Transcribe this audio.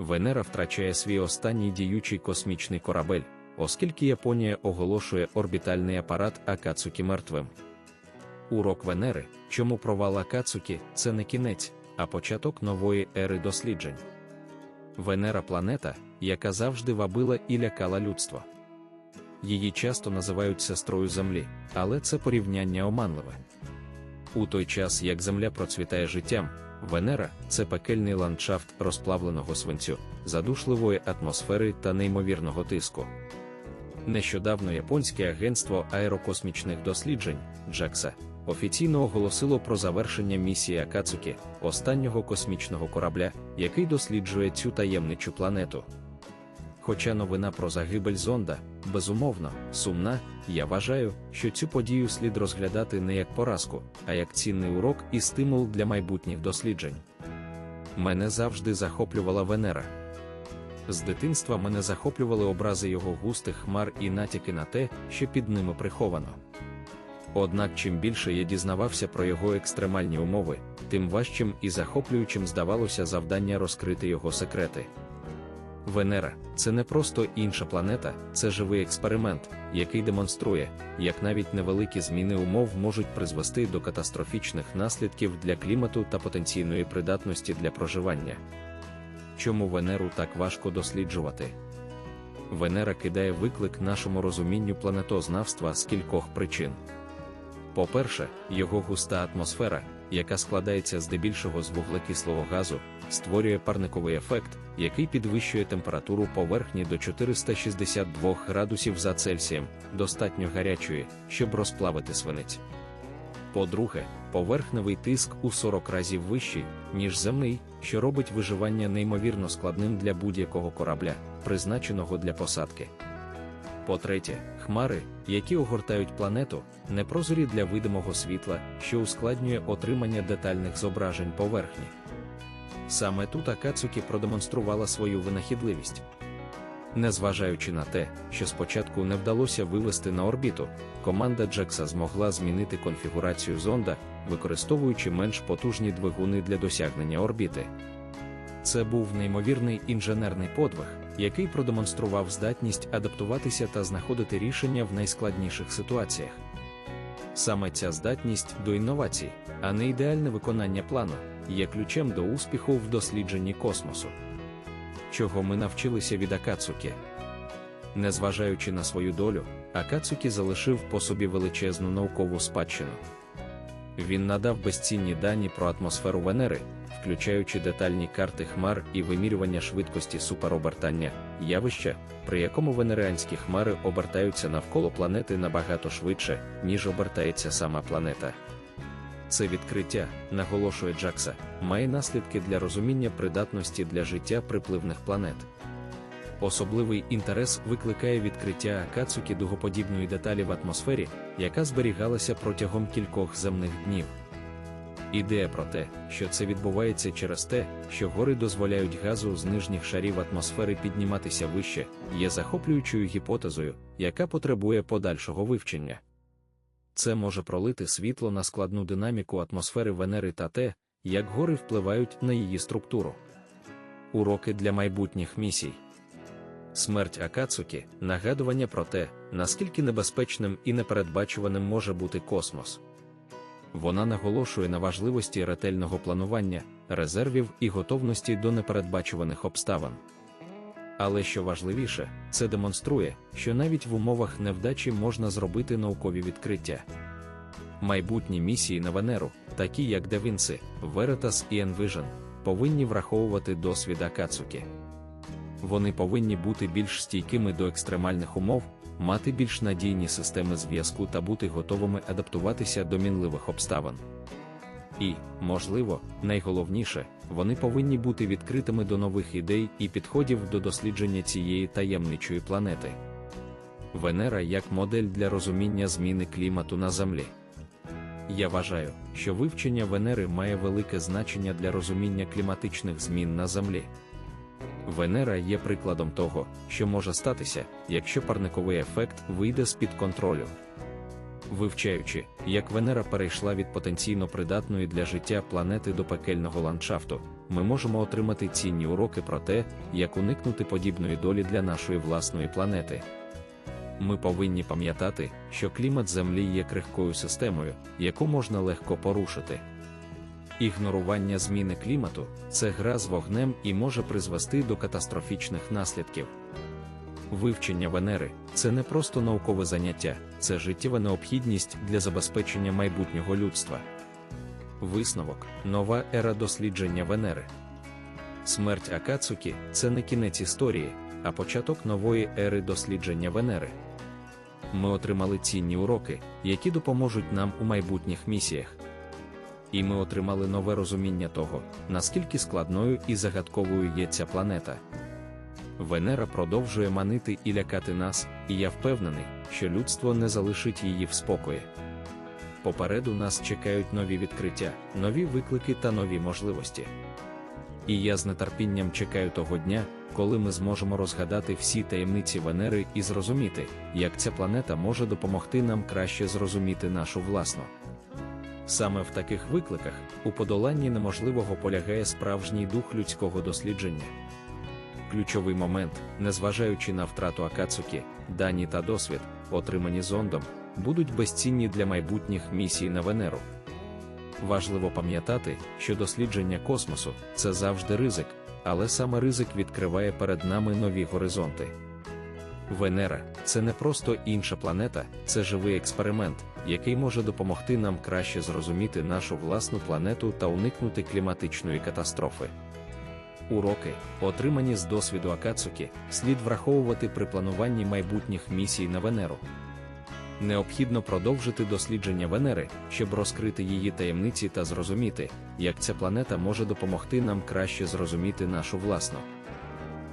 Венера втрачає свій останній діючий космічний корабель, оскільки Японія оголошує орбітальний апарат Акацукі мертвим. Урок Венери, чому провал Акацукі – це не кінець, а початок нової ери досліджень. Венера планета, яка завжди вабила і лякала людство. Її часто називають сестрою Землі, але це порівняння оманливе. У той час, як Земля процвітає життям, Венера це пекельний ландшафт розплавленого свинцю, задушливої атмосфери та неймовірного тиску. Нещодавно японське агентство аерокосмічних досліджень JAXA офіційно оголосило про завершення місії Акацукі, останнього космічного корабля, який досліджує цю таємничу планету. Хоча новина про загибель зонда, безумовно, сумна, я вважаю, що цю подію слід розглядати не як поразку, а як цінний урок і стимул для майбутніх досліджень. Мене завжди захоплювала Венера. З дитинства мене захоплювали образи його густих хмар і натяки на те, що під ними приховано. Однак, чим більше я дізнавався про його екстремальні умови, тим важчим і захоплюючим здавалося завдання розкрити його секрети. Венера це не просто інша планета, це живий експеримент, який демонструє, як навіть невеликі зміни умов можуть призвести до катастрофічних наслідків для клімату та потенційної придатності для проживання. Чому Венеру так важко досліджувати? Венера кидає виклик нашому розумінню планетознавства з кількох причин. По-перше, його густа атмосфера, яка складається здебільшого з вуглекислого газу, створює парниковий ефект, який підвищує температуру поверхні до 462 градусів за Цельсієм, достатньо гарячої, щоб розплавити свинець. По-друге, поверхневий тиск у 40 разів вищий, ніж земний, що робить виживання неймовірно складним для будь-якого корабля, призначеного для посадки. По-третє, хмари, які огортають планету, непрозорі для видимого світла, що ускладнює отримання детальних зображень поверхні. Саме тут Акацукі продемонструвала свою винахідливість. Незважаючи на те, що спочатку не вдалося вивести на орбіту, команда Джекса змогла змінити конфігурацію зонда, використовуючи менш потужні двигуни для досягнення орбіти. Це був неймовірний інженерний подвиг, який продемонстрував здатність адаптуватися та знаходити рішення в найскладніших ситуаціях. Саме ця здатність до інновацій, а не ідеальне виконання плану, є ключем до успіху в дослідженні космосу. Чого ми навчилися від Акацукі? Незважаючи на свою долю, Акацукі залишив по собі величезну наукову спадщину. Він надав безцінні дані про атмосферу Венери, включаючи детальні карти хмар і вимірювання швидкості суперобертання, явища, при якому венереанські хмари обертаються навколо планети набагато швидше, ніж обертається сама планета. Це відкриття, наголошує Джакса, має наслідки для розуміння придатності для життя припливних планет. Особливий інтерес викликає відкриття Акацукі дугоподібної деталі в атмосфері, яка зберігалася протягом кількох земних днів. Ідея про те, що це відбувається через те, що гори дозволяють газу з нижніх шарів атмосфери підніматися вище, є захоплюючою гіпотезою, яка потребує подальшого вивчення. Це може пролити світло на складну динаміку атмосфери Венери та те, як гори впливають на її структуру. Уроки для майбутніх місій. Смерть Акацукі нагадування про те, наскільки небезпечним і непередбачуваним може бути космос. Вона наголошує на важливості ретельного планування, резервів і готовності до непередбачуваних обставин. Але що важливіше, це демонструє, що навіть в умовах невдачі можна зробити наукові відкриття. Майбутні місії на Венеру, такі як Девінси, Veritas і Envision, повинні враховувати досвід Акацукі. Вони повинні бути більш стійкими до екстремальних умов, мати більш надійні системи зв'язку та бути готовими адаптуватися до мінливих обставин. І, можливо, найголовніше, вони повинні бути відкритими до нових ідей і підходів до дослідження цієї таємничої планети. Венера як модель для розуміння зміни клімату на Землі. Я вважаю, що вивчення Венери має велике значення для розуміння кліматичних змін на Землі. Венера є прикладом того, що може статися, якщо парниковий ефект вийде з-під контролю. Вивчаючи, як Венера перейшла від потенційно придатної для життя планети до пекельного ландшафту, ми можемо отримати цінні уроки про те, як уникнути подібної долі для нашої власної планети. Ми повинні пам'ятати, що клімат Землі є крихкою системою, яку можна легко порушити. Ігнорування зміни клімату це гра з вогнем і може призвести до катастрофічних наслідків. Вивчення Венери це не просто наукове заняття, це життєва необхідність для забезпечення майбутнього людства. Висновок нова ера дослідження Венери. Смерть Акацукі це не кінець історії, а початок нової ери дослідження Венери. Ми отримали цінні уроки, які допоможуть нам у майбутніх місіях. І ми отримали нове розуміння того, наскільки складною і загадковою є ця планета. Венера продовжує манити і лякати нас, і я впевнений, що людство не залишить її в спокої. Попереду нас чекають нові відкриття, нові виклики та нові можливості. І я з нетерпінням чекаю того дня, коли ми зможемо розгадати всі таємниці Венери і зрозуміти, як ця планета може допомогти нам краще зрозуміти нашу власну. Саме в таких викликах, у подоланні неможливого полягає справжній дух людського дослідження. Ключовий момент, незважаючи на втрату Акацуки, дані та досвід, отримані зондом, будуть безцінні для майбутніх місій на Венеру. Важливо пам'ятати, що дослідження космосу це завжди ризик, але саме ризик відкриває перед нами нові горизонти. Венера це не просто інша планета, це живий експеримент, який може допомогти нам краще зрозуміти нашу власну планету та уникнути кліматичної катастрофи. Уроки, отримані з досвіду Акацуки, слід враховувати при плануванні майбутніх місій на Венеру. Необхідно продовжити дослідження Венери, щоб розкрити її таємниці та зрозуміти, як ця планета може допомогти нам краще зрозуміти нашу власну.